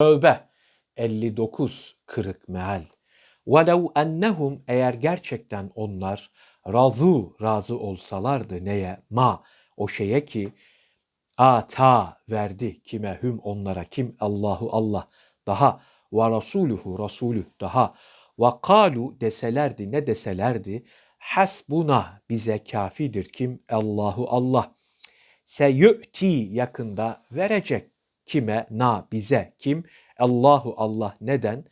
Tövbe 59 kırık meal. وَلَوْ ennehum eğer gerçekten onlar razu razı olsalardı neye ma o şeye ki ata verdi kime hüm onlara kim Allahu Allah daha ve rasuluhu rasulü daha ve kalu deselerdi ne deselerdi hasbuna bize kafidir kim Allahu Allah seyü'ti yakında verecek Kime? Na bize. Kim? Allahu Allah neden?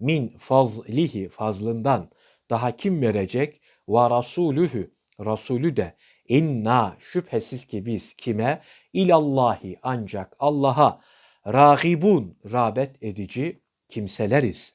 Min fazlihi fazlından. Daha kim verecek? Ve rasulühü. Rasulü de inna şüphesiz ki biz kime? İlallahi ancak Allah'a ragibun rağbet edici kimseleriz.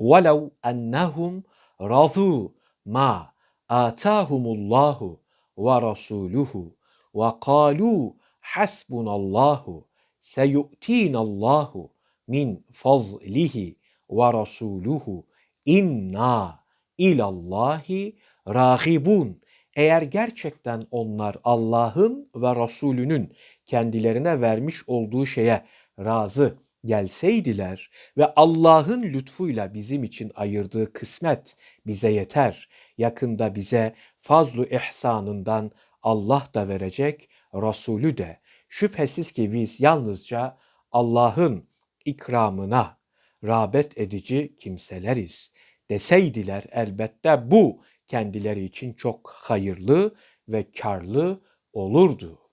Velev ennehum razu ma atahumullahu ve rasuluhu ve kalu hasbunallahu seyu'tinallahu min fazlihi ve rasuluhu inna ilallahi rahibun. Eğer gerçekten onlar Allah'ın ve Resulünün kendilerine vermiş olduğu şeye razı gelseydiler ve Allah'ın lütfuyla bizim için ayırdığı kısmet bize yeter. Yakında bize fazlu ihsanından Allah da verecek, Resulü de Şüphesiz ki biz yalnızca Allah'ın ikramına rağbet edici kimseleriz. Deseydiler elbette bu kendileri için çok hayırlı ve karlı olurdu.